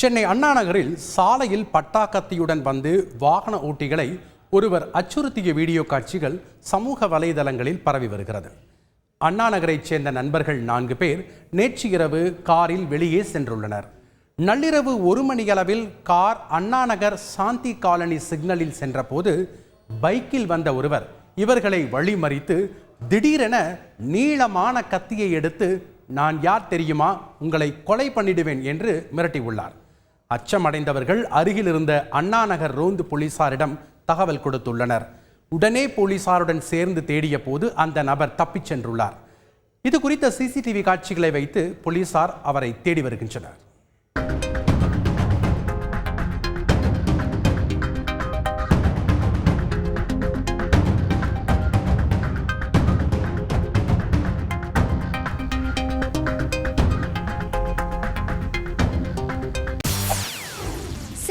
சென்னை அண்ணா நகரில் சாலையில் பட்டாக்கத்தியுடன் வந்து வாகன ஓட்டிகளை ஒருவர் அச்சுறுத்திய வீடியோ காட்சிகள் சமூக வலைதளங்களில் பரவி வருகிறது. அண்ணா நகரைச் சேர்ந்த நண்பர்கள் நான்கு பேர் நேற்று இரவு காரில் வெளியே சென்றுள்ளனர். நள்ளிரவு ஒரு மணியளவில் கார் அண்ணா நகர் சாந்தி காலனி சிக்னலில் சென்றபோது பைக்கில் வந்த ஒருவர் இவர்களை வழிமறித்து திடீரென நீளமான கத்தியை எடுத்து நான் யார் தெரியுமா? உங்களை கொலை பண்ணிடுவேன் என்று மிரட்டியுள்ளார். அச்சமடைந்தவர்கள் அருகில் இருந்த அண்ணா நகர் ரோந்து போலீசாரிடம் தகவல் கொடுத்துள்ளனர். உடனே போலீசாருடன் சேர்ந்து தேடிய போது அந்த நபர் தப்பிச் சென்றுள்ளார். இது குறித்த சிசிடிவி காட்சிகளை வைத்து போலீசார் அவரை தேடி வருகின்றனர்.